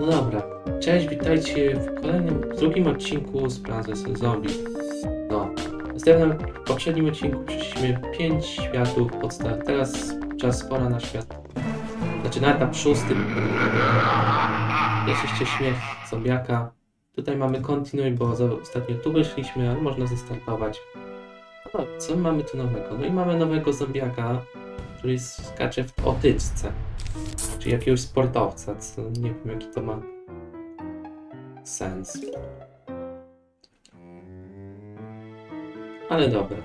No dobra, cześć, witajcie w kolejnym, drugim odcinku z Plaza Zombie. No, następnym, w poprzednim odcinku przeszliśmy 5 światów podstaw, teraz czas pora na świat. Znaczy na szóstym. Jeszcze śmiech zombiaka. Tutaj mamy kontynuuj, bo ostatnio tu wyszliśmy, ale można zestartować. No, co mamy tu nowego? No i mamy nowego zombiaka, który skacze w otyczce. Czy jakiegoś sportowca, co nie wiem jaki to ma sens. Ale dobra.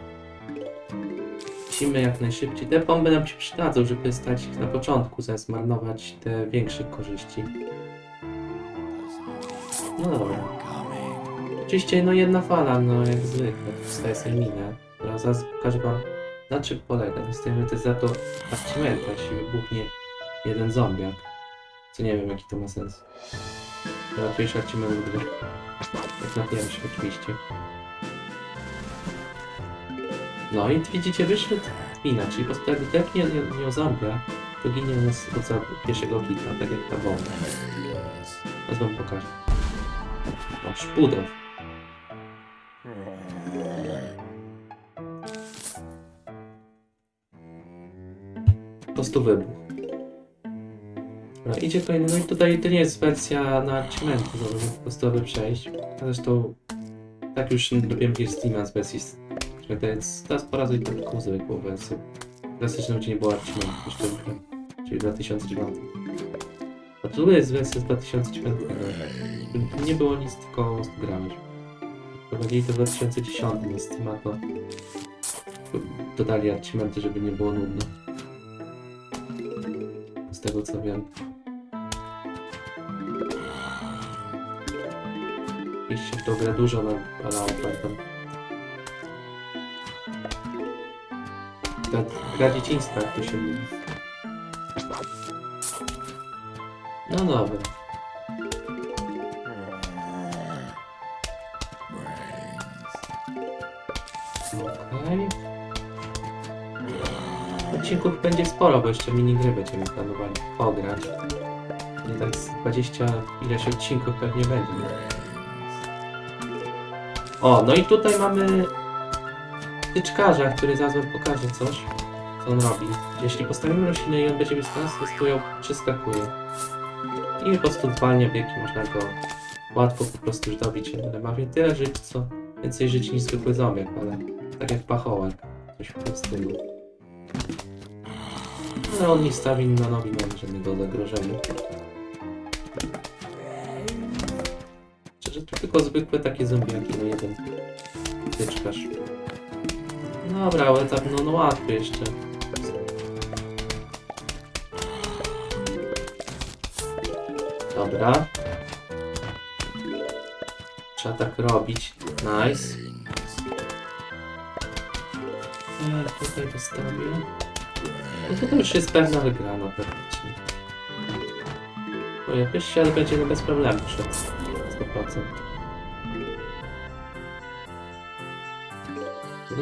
Musimy jak najszybciej. Te bomby nam się przydadzą, żeby stać ich na początku, zamiast marnować te większe korzyści. No dobra. Oczywiście no jedna fala, no jak zwykle, wstaje sobie minę, która zaraz pokaże wam na czym polega. Dostajemy też za to achievement'a, jeśli wybuchnie jeden zombiak. Co nie wiem jaki to ma sens. Ratujesz achievement gry. Jak na pierwszy oczywiście. No i widzicie, wyszedł mina, czyli po prostu jak nie, nie, nie o zombia, to ginie nas od pierwszego hita, tak jak ta bomba. Teraz wam pokażę. O, szpudow. Po prostu wybuch. Dobra, idzie kolejny, no i tutaj to nie jest wersja na achievementy, to możemy po prostu aby przejść. A zresztą tak już robiłem jakieś streama z wersji więc teraz pora zrobić taką zwykłą wersję. Klasyczną, gdzie nie było achievementu jeszcze, czyli 2009. A tu jest wersja z 2009. Tu Nie było nic, tylko grałeś. Prowadzili to w 2010 na Steama, to dodali achievementy, żeby nie było nudno. Z tego co wiem. Iście w tą grę dużo na palało, pamiętam. Gra, dzieciństwa, jak to się mówi. No dobra. Odcinków będzie sporo, bo jeszcze minigry będziemy planowali pograć. Nie tak z 20 ileś odcinków pewnie będzie. O, no i tutaj mamy tyczkarza, który zaraz wam pokaże coś, co on robi. Jeśli postawimy roślinę i on będzie blisko nas, to stoją, przeskakuje. I po prostu zwalnia biegi, można go łatwo po prostu już dobić. Ale ma tyle żyć, co więcej żyć niż zwykły zombiak, ale tak jak pachołek. Coś w tym stylu. Ale on nie stawi na nogi, nie ma żadnego zagrożenia. Szczerze, to tylko zwykłe takie zombiaki, no jeden tyczkarz. Dobra, ale tak no, no łatwo jeszcze. Dobra. Trzeba tak robić. Nice. Ja tutaj postawię. No to, to już jest pewna wygrana praktycznie. Bo jakoś ale będzie no bez problemu 100%.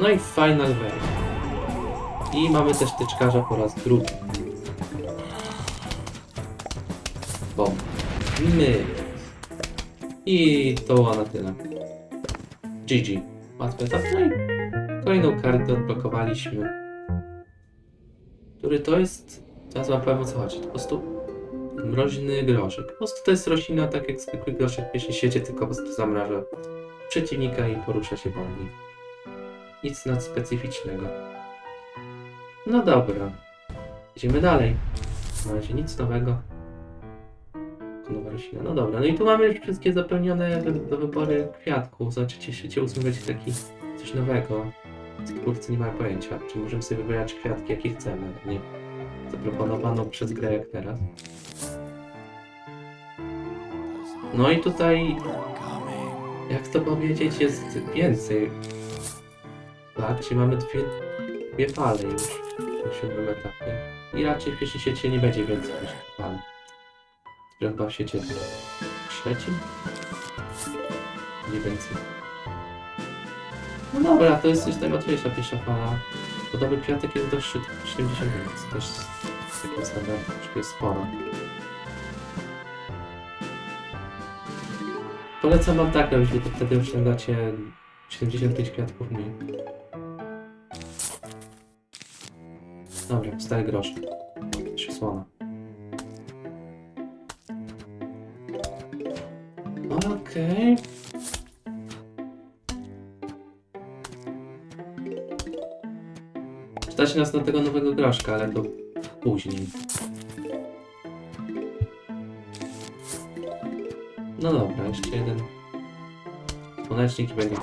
No i final wave. I mamy też tyczkarza po raz drugi. Bom. My. I to było na tyle. GG. Łatwe tak. No kolejną kartę odblokowaliśmy. Który to jest? Teraz wam powiem o co chodzi. Po prostu mroźny groszek. Po prostu to jest roślina tak jak zwykły groszek w świecie, tylko po prostu zamraża przeciwnika i porusza się wolniej. Nic nadspecyficznego. No dobra. Idziemy dalej. Na razie nic nowego. Nowa roślina. No dobra, no i tu mamy już wszystkie zapełnione do wybory kwiatków. Zobaczycie, się ósmy będzie taki coś nowego. Twórcy nie mają pojęcia, czy możemy sobie wybierać kwiatki jakie chcemy, nie zaproponowaną przez grę jak teraz. No i tutaj, jak to powiedzieć, jest więcej tak, czyli mamy dwie, dwie fale już w siódmym etapie. I raczej w pierwszym świecie nie będzie więcej niż fale. Chyba w świecie trzecim? Nie więcej. No dobra, to jest już najłatwiejsza pierwsza fala. Podobny kwiatek jest do 70 więc też takim standardem troszkę jest sporo. Polecam wam tak robić, bo to wtedy oszczędzacie 75 kwiatków mniej. Dobra, stary grosz. Trzy słona. Okej. Stać nas na tego nowego groszka, ale to później. No dobra, jeszcze jeden. Słonecznik i będzie.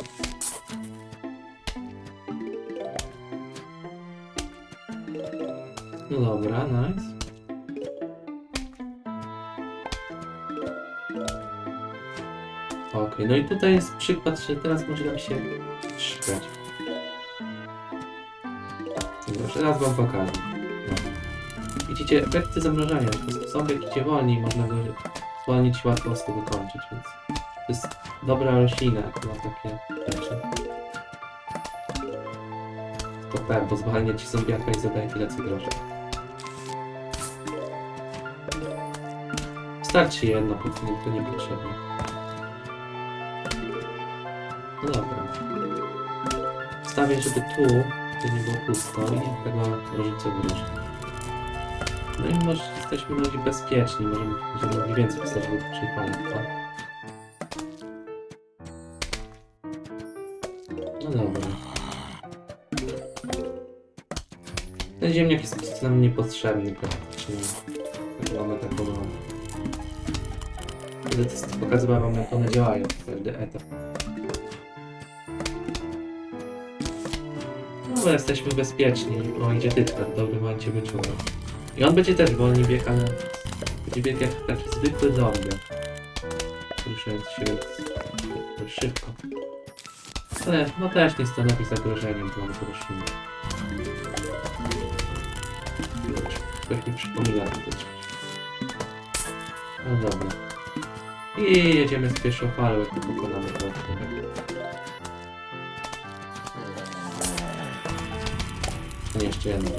No dobra, nice. Okej, no i tutaj jest przykład, że teraz może nam się szukać. Dobrze, raz wam pokażę. No. Widzicie, efekty zamrażania. Są jak idzie wolniej, można go zwolnić i łatwo z tego wykończyć, więc to jest dobra roślina na takie rzeczy. To tak, bo zwalnia ci zombiaka i zadaje tyle co groszy. Starczy jedno, bo to nie, to nie potrzebne. No dobra. Wstawię, żeby tu, to nie było pusto i tego rożyce groszy. No i może jesteśmy razie bezpieczni, możemy, mogli więcej pisać w przyjechali, tak? No dobra. Ten ziemniak jest po prostu nam niepotrzebny praktycznie. Tak mamy tak wygląda. Będę testy pokazywałem wam jak one działają, każdy etap. No jesteśmy bezpieczni. O, idzie tytka, w dobrym momencie wyczułem. I on będzie też wolniej biegł, ale będzie biegł jak taki zwykły zombie. Ruszając się dość szybko. Ale no też nie stanowi zagrożenia dla nas rośliny. Ktoś mi przypomina to coś. No dobra. I jedziemy z pierwszą falą, jak pokonamy to. No jeszcze jedno.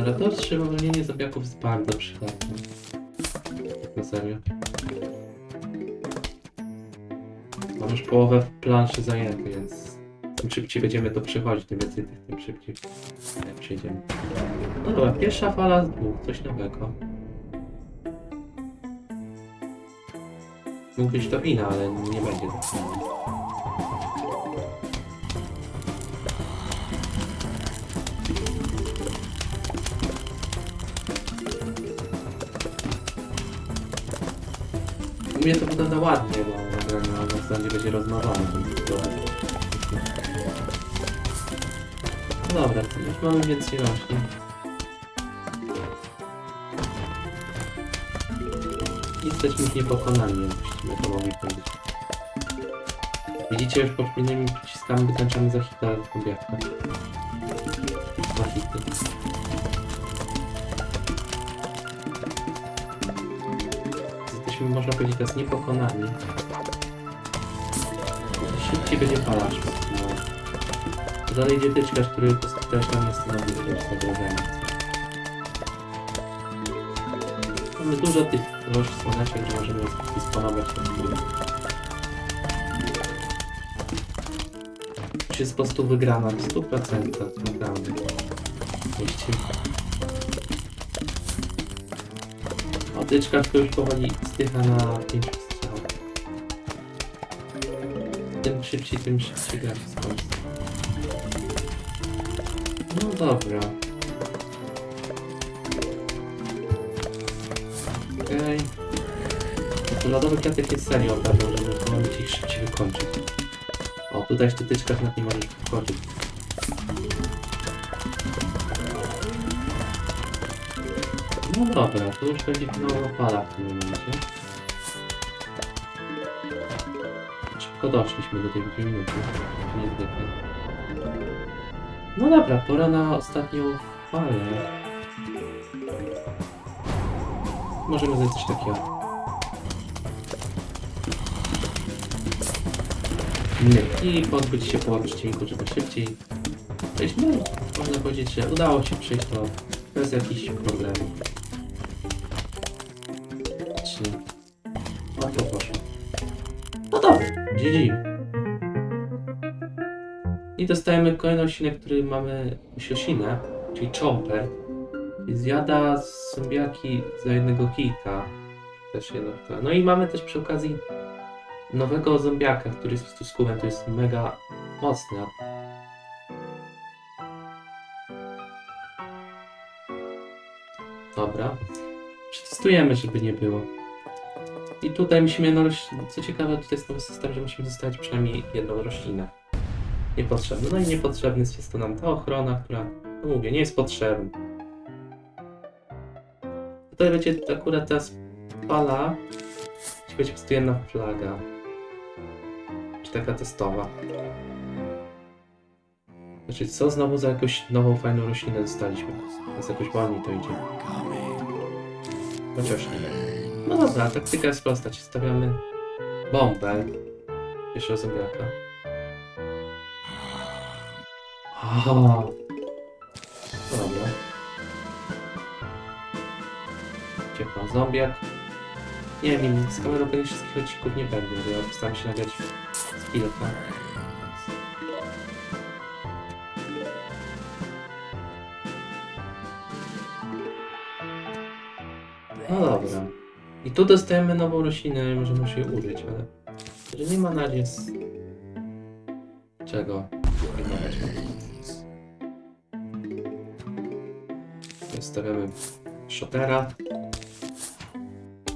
Ale to strzelanie zabiaków jest bardzo przydatne. Tak na serio. Mam już połowę planszy zajęty, więc im szybciej będziemy to przechodzić, tym więcej tych, tym szybciej przejdziemy. No dobra, pierwsza fala z dwóch, coś nowego. Mógł być to wina, ale nie będzie tak. Mnie to wygląda ładnie, bo nagranie na zasadzie będzie rozmawiane. No dobra, już mamy więcej roślin. Jesteśmy niepokonani, jakbyśmy to mogli powiedzieć. Widzicie, już podwójnymi przyciskami wykończamy za hita obiekta. Dwa hity. Jesteśmy, można powiedzieć, teraz niepokonani. Szybciej będzie palacz. No. Dalej idzie tyczkarz, który też nam nie stanowi jakiegoś. Mamy dużo tych roślin słonecznych, że możemy dysponować tym. Już jest po prostu wygrana w 100%, naprawdę. Jeśli... Otyczka, który już powoli stycha na 5 strzałach. Tym szybciej, tym szybciej gra. No dobra. Okej. To lodowy kwiatek jest serio ogarnął, żeby pomóc ich szybciej wykończyć. O, tutaj jeszcze tyczkach na tym możesz wskoczyć. No dobra, to już będzie finałowa fala w tym momencie. Szybko doszliśmy do tej minuty. Niezwykle. No dobra, pora na ostatnią falę. Możemy zrobić coś takiego. Nie. I pozbyć się po odcinku, żeby szybciej przejść. No, można powiedzieć, że udało się przejść to bez jakichś problemów. I dostajemy kolejny odcinek, który mamy Siosinę, czyli Chomper. I zjada zombiaki za jednego kijka. Też jedno. No i mamy też przy okazji nowego zombiaka, który jest skórem, to jest mega mocny. Dobra. Przetestujemy, żeby nie było. I tutaj musimy jedną roślinę. Co ciekawe, tutaj jest nowy system, że musimy zostawić przynajmniej jedną roślinę. Niepotrzebny. No i niepotrzebny jest to nam ta ochrona, która, no mówię, nie jest potrzebna. Tutaj będzie akurat teraz fala, czy będzie po prostu jedna flaga. Czy taka testowa. Znaczy, co znowu za jakąś nową, fajną roślinę dostaliśmy? Teraz jakoś wolniej to idzie. Chociaż nie. No dobra, taktyka jest prosta. Ci stawiamy bombę. Pierwszego zombiaka. Aha. No dobra. Ciepła zombiak. Nie wiem, z kamerą pewnie wszystkich odcinków nie będę, bo ja postaram się nagrać z kilka. No dobra. I tu dostajemy nową roślinę, możemy się użyć, ale że nie ma na razie z... czego kombinować. Stawiamy shotera.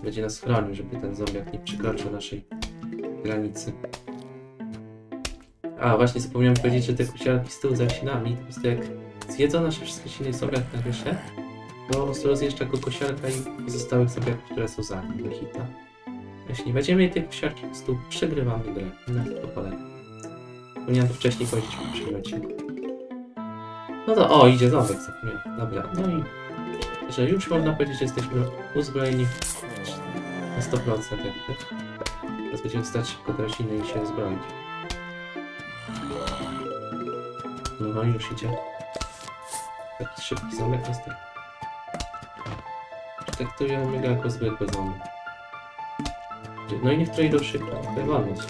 Będzie nas chronił, żeby ten zombiak nie przekroczył naszej granicy. A, właśnie zapomniałem powiedzieć, że te kuciarki z tyłu za roślinami, to po prostu jak zjedzą nasze wszystkie silne zombiak na wierzę, prostu rozjeżdża go kosiarka i pozostałych zombiaków, które są za nim, do hita. Jeśli nie będziemy mieli tej kosiarki, po prostu przegrywamy grę. Na to polega. Powinienem to wcześniej powiedzieć w odcinku. No to, o, idzie ząbek, zapomniałem. Dobra, no i że już można powiedzieć, że jesteśmy uzbrojeni na 100% jakby. Teraz będziemy stać szybko do rośliny i się uzbroić. No i już idzie. Taki szybki ząbek jest tak. Traktujemy go jako zwykły ząbek. No i niektóre idą szybko, tutaj wolność.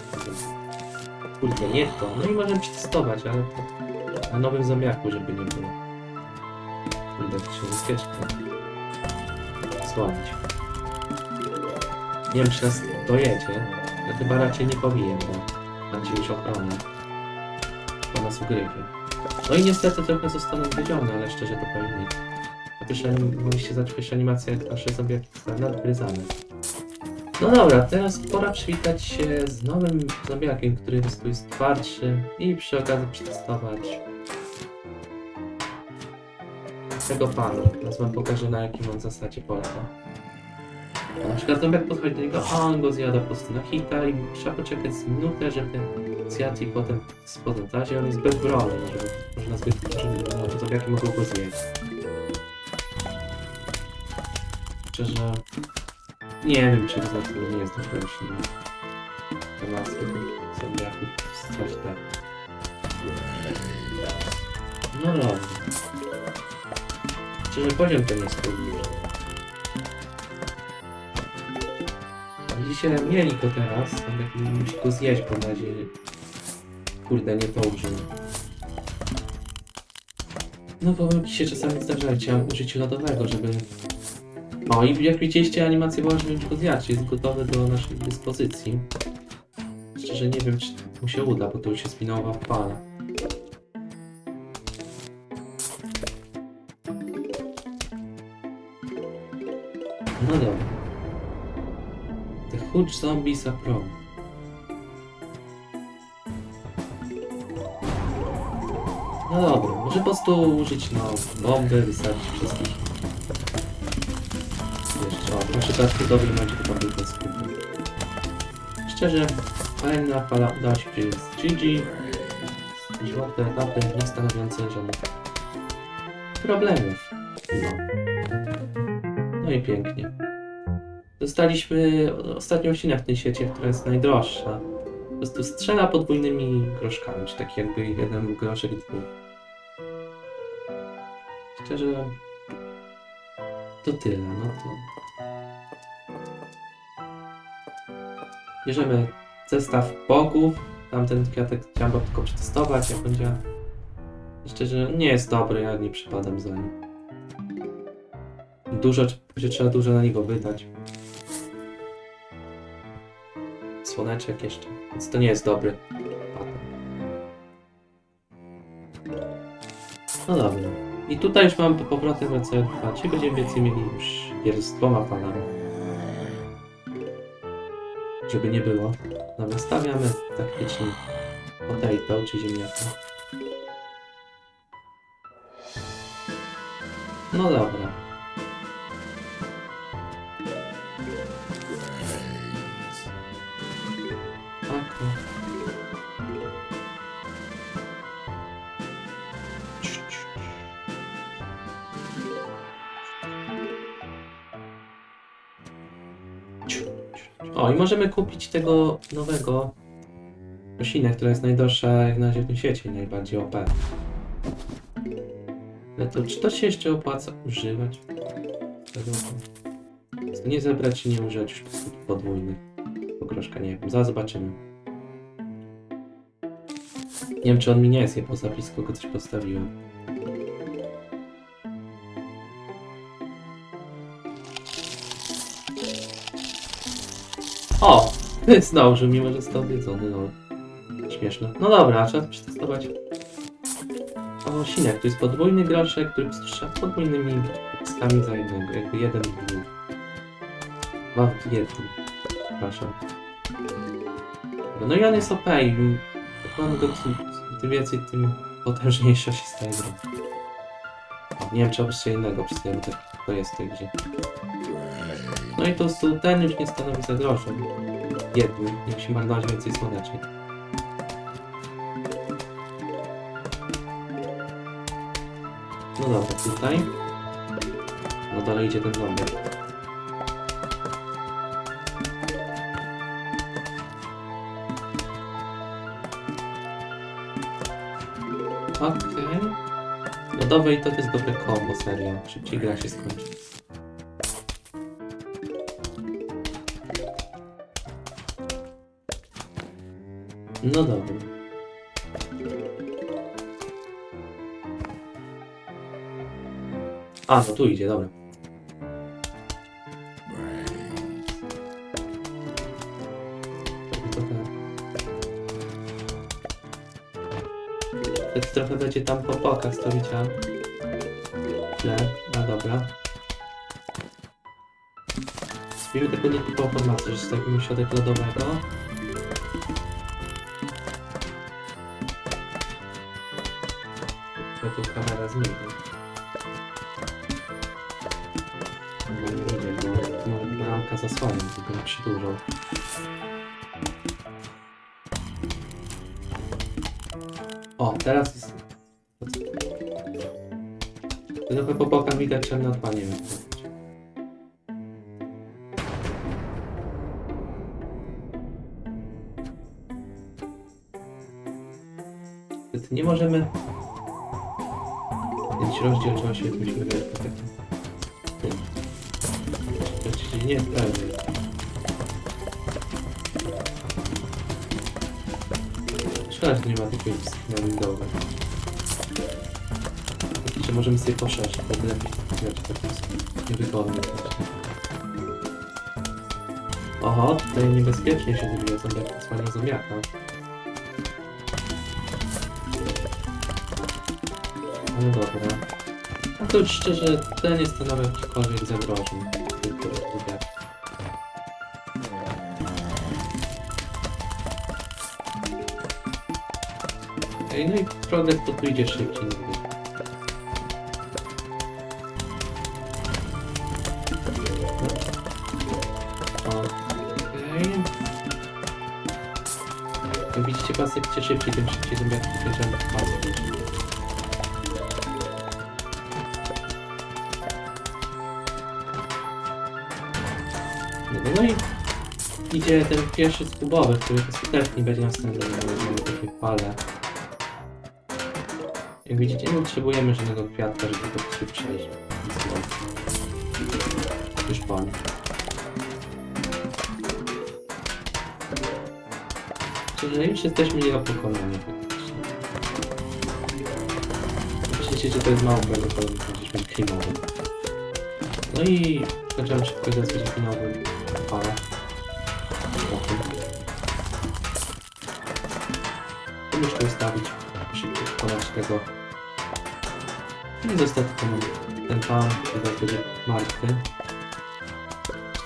Kurde, nie to. No i możemy przetestować, ale to na nowym zombiaku, żeby nie było. Kurde, to się bezpiecznie słonić. Nie wiem, czy nas dojedzie. No chyba raczej nie powinien, bo tam gdzieś ochronę. To nas ugryzie. No i niestety trochę zostanę odwiedziony, ale szczerze to powinni. Pierwsza anim- mogliście zacząć animację, jak nasze zombiaki zostały nadgryzane. No dobra, teraz pora przywitać się z nowym zombiakiem, który po prostu jest twardszy i przy okazji przetestować tego pana. Teraz wam pokażę na jakim on zasadzie polega. Na przykład zombiak podchodzi do niego, a on go zjada po prostu na hita i trzeba poczekać z minutę, żeby zjadł i potem w razie on jest bezbronny, żeby można zbyt, żeby no, zombiaki mogą go zjeść. Szczerze, nie wiem czy za to nie jest dobre roślina. To zwykłych zombiaków coś tak. No dobra. Szczerze poziom ten jest trudny. Widzicie, mieli go teraz, ale musi go zjeść, bo na razie kurde nie to użył. No pomyłki się czasami zdarzają, chciałem użyć lodowego, żeby... O i jak widzieliście animację była, go zjadł, jest gotowy do naszej dyspozycji. Szczerze nie wiem, czy mu się uda, bo to już jest finałowa fala. No dobra. The Huge Zombies are Pro. No dobra, może po prostu użyć no bomby, wystarczy wszystkich. Jeszcze, o, na przykład w dobry momencie to był skutny. Szczerze, kolejna fala udała się przyjąć z GG. Łatwe etapy, nie stanowiące żadnych problemów. No. No i pięknie. Dostaliśmy ostatnią odcinek w tej sieci, która jest najdroższa. Po prostu strzela podwójnymi groszkami, czy tak jakby jeden groszek dwóch. Szczerze, to tyle, no to... Bierzemy zestaw bogów. Tamten kwiatek chciałem tylko przetestować, jak działa. Szczerze, nie jest dobry, ja nie przypadam za nim. Dużo, będzie trzeba dużo na niego wydać. Słoneczek jeszcze, więc to nie jest dobry. No dobra. I tutaj już mam po powrotem wracając dwa. Czyli będziemy więcej mieli już z dwoma panami. Żeby nie było. Dobra, stawiamy taktycznie potato czy ziemniaka. No dobra. O, i możemy kupić tego nowego roślinę, która jest najdroższa jak na razie w tym świecie, najbardziej OP. Ale to czy to się jeszcze opłaca używać? To nie zebrać czy nie używać już podwójnych. Pokroszka nie wiem, zaraz zobaczymy. Nie wiem czy on mi nie jest, bo za blisko go coś postawiłem. O! Zdążył, mimo że został odwiedzony, no. Śmieszne. No dobra, trzeba to przetestować. O, siniak, to jest podwójny groszek, który strzela podwójnymi tekstami za jednego, jakby jeden w dwóch. Dwa w jednym. Przepraszam. No i on jest OP i jak go tym, więcej, tym potężniejsza się staje gra. Nie wiem, czy oprócz innego przedstawiam, to, to jest w tej grze. No i to ten już nie stanowi zagrożeń. Jedni, nie musi marnować więcej słoneczek. No dobra, tutaj. No dalej idzie ten zombie. Okej. Lodowe i to jest dobre kombo, serio. Szybciej gra się skończy. No dobra. A, no tu idzie, dobra. Trochę... To trochę będzie tam po bokach, co widziałem. Źle, no dobra. Spijmy tylko nie typową formację, że zostawimy środek lodowego. Tu kamera zmieni. No nie widać, bo może ramka zasłania, tylko przydłużą. O, teraz jest... Trochę po bokach widać ciemne odpanie. Niebezpiecznie się zabija zombiaka, słania zombiaka. No dobra. No to już szczerze, ten nie stanowi jakichkolwiek zagrożeń. Tylko zombiaki. Okej, no i progres to tu idzie szybciej. Widzicie, pasypcie szybciej, tym szybciej zombiaki bierzemy pasy. No i idzie ten pierwszy skubowy, który skuteczny będzie następny, mamy takie fale. Jak widzicie, nie potrzebujemy żadnego kwiatka, żeby to się przejść. Już pan. Że już jesteśmy nie pokonani. Myślicie, że to jest mało prawdopodobne, że jesteśmy klimowy. No i zacząłem szybko zazwać klimowy fala. Tu muszę ustawić, szybko pokonać tego. I zostać ten, ten pan, który będzie martwy.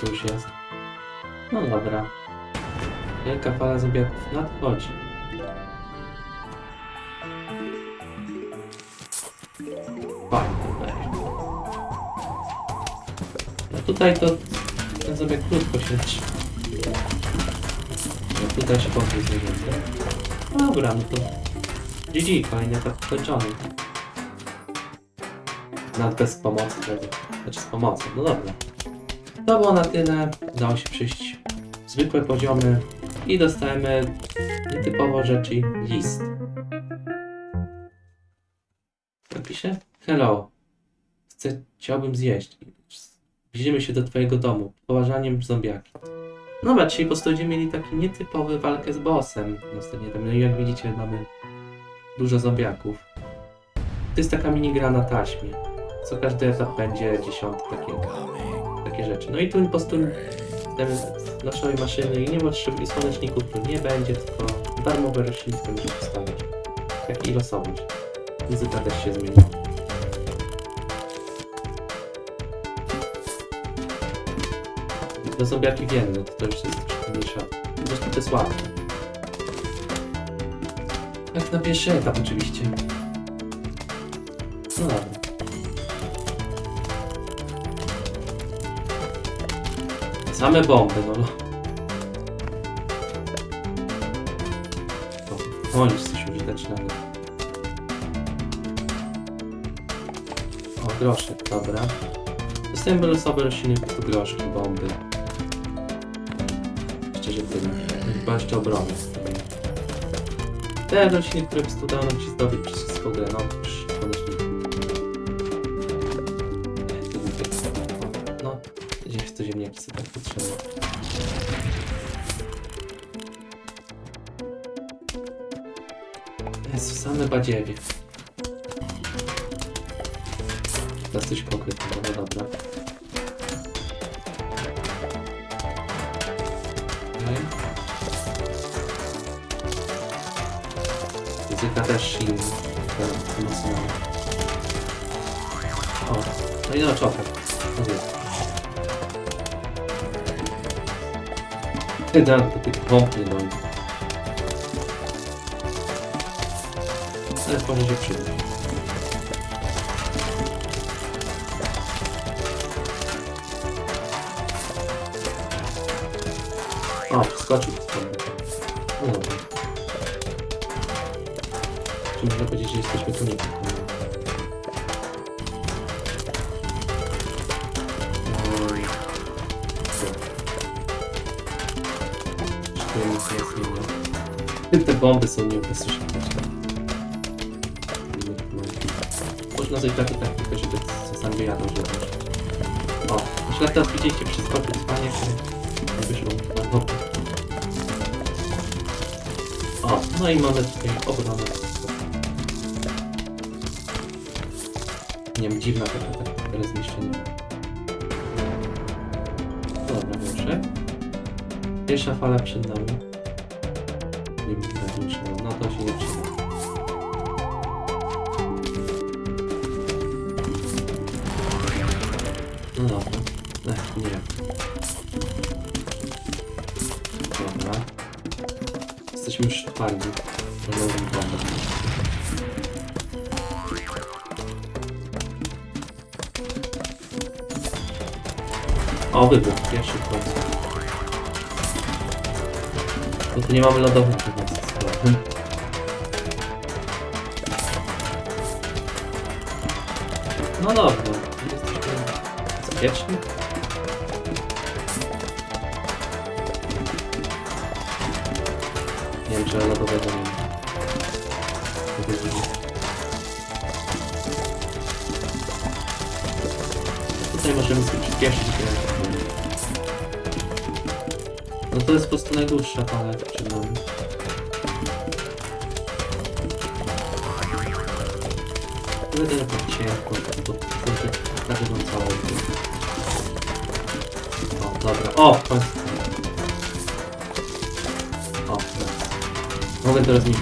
To już jest? No dobra. Wielka fala zombiaków nadchodzi. Fajnie, weź. No tutaj to ten zombiak krótko się leczy. No tutaj się pokój zwierzęty. Dobra, no to GG, kolejny etap skończony. Nawet bez pomocy, prawda? Znaczy z pomocą, no dobra. To było na tyle. Udało się przyjść zwykłe poziomy i dostajemy nietypowo rzeczy list. Napiszę Hello. Chcę, chciałbym zjeść. Zbliżymy się do twojego domu. Poważaniem zombiaki. No Dobra, czyli po prostu mieli taki nietypowy walkę z bossem. Tam, no i jak widzicie mamy dużo zombiaków. To jest taka minigra na taśmie. Co każdy etap będzie dziesiąty takiego takie rzeczy. No i tu po prostu te naszej maszyny i nie potrzebuje słoneczników tu nie będzie, tylko darmowe rośliny będziemy postawić. Jak i losowość. Muzyka też się zmieni. To zombiaki wienne, to już jest mniejsza. Zresztą to jest łatwe. Jak na pierwszy etap oczywiście. No dobra. Same bomby, no. O, o nic coś użytecznego. O, groszek, dobra. Dostajemy losowe rośliny, prostu groszki, bomby. Szczerze tyle. Chyba jeszcze obrony. Te rośliny, które po prostu udało się zdobyć przez wszystko grę, no tak potrzebne. Jest same badziewie. Teraz coś konkretnego, no dobra. Muzyka też i emocjonalna. O, no i no czopek. Jest. Ty dam, to tych bomb nie dojdzie. Ale może się przyda. O, wskoczył. No dobra. Czy można powiedzieć, że jesteśmy tu nie bomby są nieubezpieczone. Można zrobić taką taktykę, żeby czasami wyjadą, że O, już lata widzieliście przeskoczył spanie, które wyszło na boku. O, no i mamy tutaj obronę. Nie wiem, dziwna taka, taka rozmieszczenie. Dobra, proszę. Pierwsza fala przed nami. Dobra. Jesteśmy już twardzi. O, wybuch. Pierwszy w końcu. No to nie mamy lodowych chyba. No dobra. Jesteśmy bezpieczni. najdłuższa paleta, czy mam. Będę tak cienko, bo każdą całą. O, dobra. O. O. Mogę teraz mieć.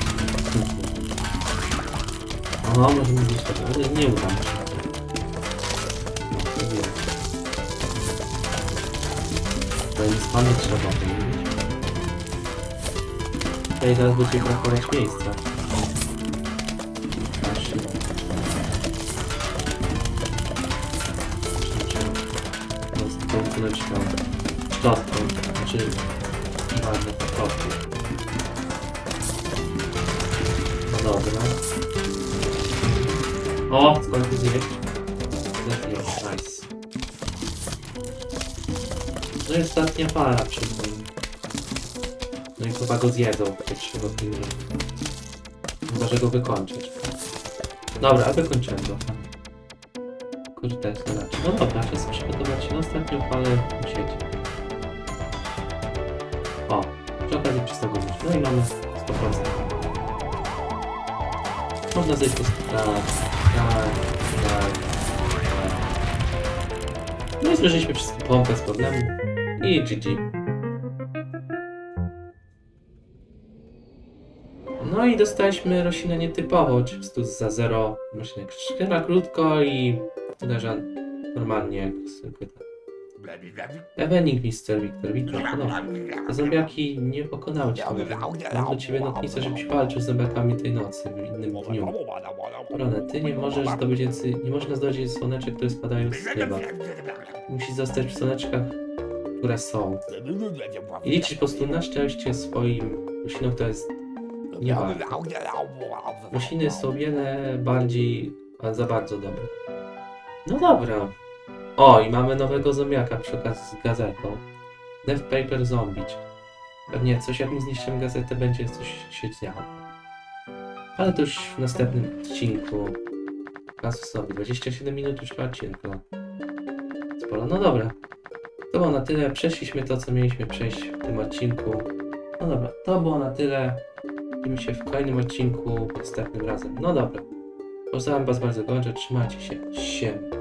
O, może mi być tak, ale nie uda mi się. To jest pamięć roboty. Tutaj zaraz będzie brakować miejsca. Patrzcie. No, z tą kuleczką. Szczotką. Znaczy... Ważne, szczotką. No dobra. O, skąd zjeść? Zjeść, nice. No i ostatnia para przed nim. No i chyba go zjedzą, jak trzeba pilnie. Chyba, że go wykończyć. Dobra, wykończyłem go. Kurde, zobacz. No dobra, czas przygotować się na ostatnią falę sieci. O, przy okazji przestał go zjeść. No i mamy 100%. Można zejść po tak, tak, tak, tak. No i zużyliśmy wszystkie pompę z problemu. I GG. I dostaliśmy roślinę nietypową, czyli prostu za zero roślinek. Szkiela krótko i uderza normalnie jak zwykły tak. Evening, Mr. Victor, witam ponownie. Te zombiaki nie pokonały cię. Mam do ciebie notnicę, żebyś walczył z zombiakami tej nocy, w innym dniu. Rone, ty nie możesz zdobyć, więcej- nie można zdobyć słoneczek, które spadają z nieba. Musisz zostać w słoneczkach, które są. I liczyć po prostu na szczęście swoim roślinom, to jest Rośliny są wiele bardziej, a za bardzo dobre. No dobra. O, i mamy nowego zombiaka przy okazji z gazetą. Death Paper Zombie. Pewnie coś jak mi zniszczymy gazetę będzie coś się działo. Ale to już w następnym odcinku. Kasusowi. 27 minut już po odcinku. Sporo. No dobra. To było na tyle. Przeszliśmy to, co mieliśmy przejść w tym odcinku. No dobra, to było na tyle. Widzimy się w kolejnym odcinku następnym razem. No dobra. Pozdrawiam Was bardzo gorąco. Trzymajcie się. Siem.